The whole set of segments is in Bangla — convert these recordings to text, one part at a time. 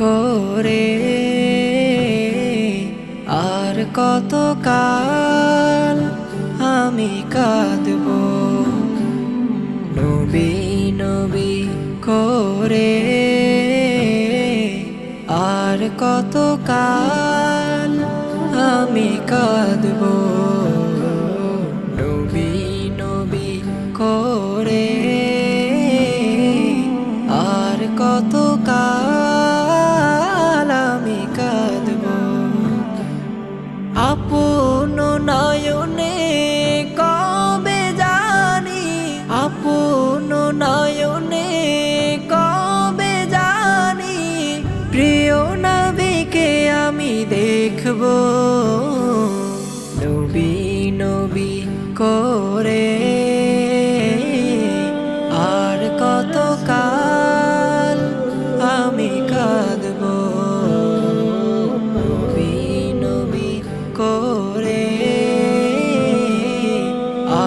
করে আর কত কাল আমি কাঁদব? নবী নবী করে। আর কত কাল আমি কাঁদব? দেখব। নবী নবী করে আর কত কাল আমি কাঁদব। নবী নবী করে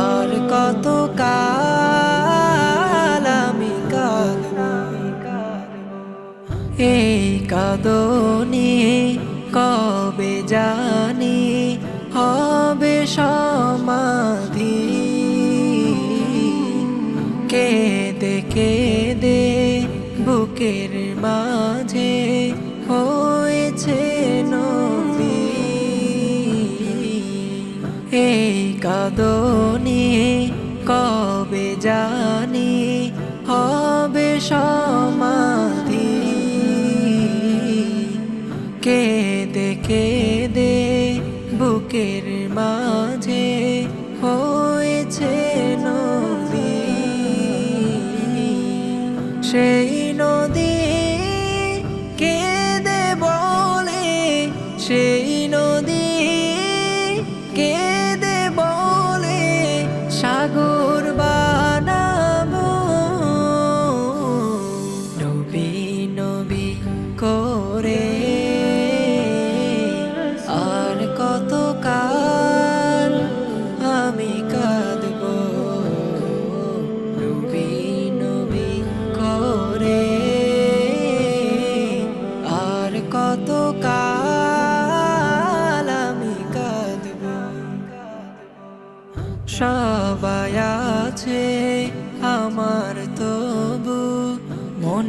আর কত কাল আমি কাঁদব। এই কাদনি কবে জানি হবে সমাধি। কেঁদে কেঁদে বুকের মাঝে হয়েছে নদী। এই কাদনি কবে জানি কেঁদে কেঁদে বুকের মাঝে হয়েছে নদী। সেই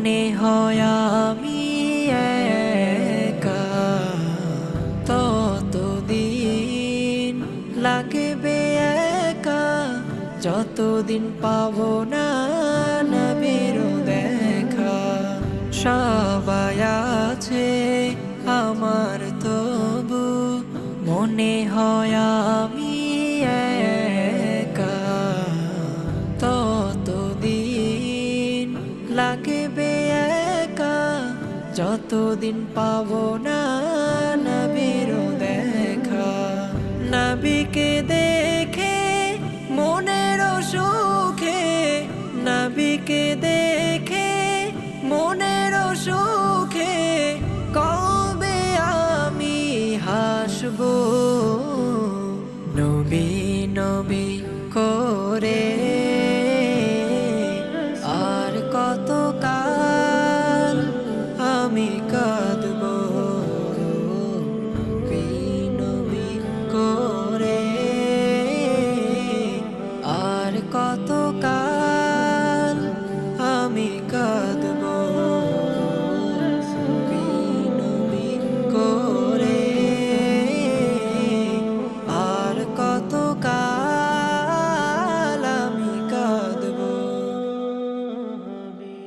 মনে হয় আমি একা। ততদিন লাগবে একা। যতদিন পাবো না নবীর দেখা। সবাই আছে আমার তবু। মনে হয় আমি যতদিন পাব না নবীর দেখা নবীকে দেখে মনের সুখে নবীকে দেখে